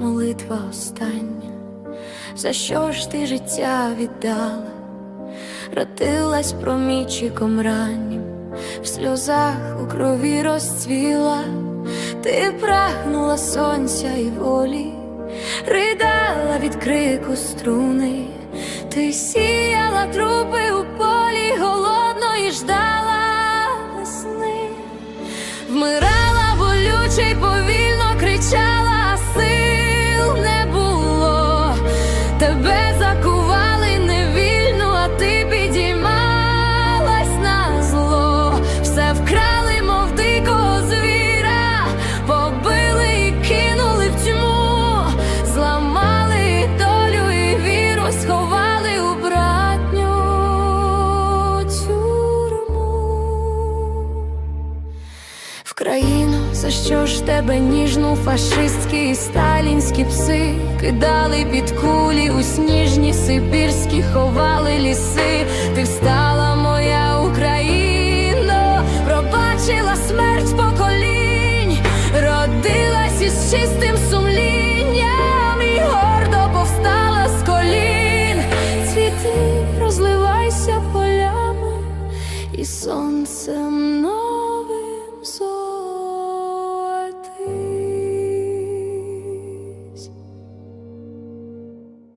молитва остання, за що ж ти життя віддала, родилась промічиком раннім, в сльозах у крові розцвіла, ти прагнула сонця і волі, ридала від крику струни, ти сіяла трупи у полі, голодно і ждала весни. Вмирала болюче й повільно кричала, Тебе закували невільно, а ти підіймалась на зло. Все вкрали, мов дикого звіра, побили і кинули в тьму, зламали долю і віру, сховали у братню тюрму. В країну, за що ж тебе ніжну фашистські і сталінські пси кидали під кулі у сніжні сибірські, ховали ліси. Ти встала, моя Україно, пробачила смерть поколінь, родилась із чистим сумлінням і гордо повстала з колін. Цвіти розливайся полями і сонцем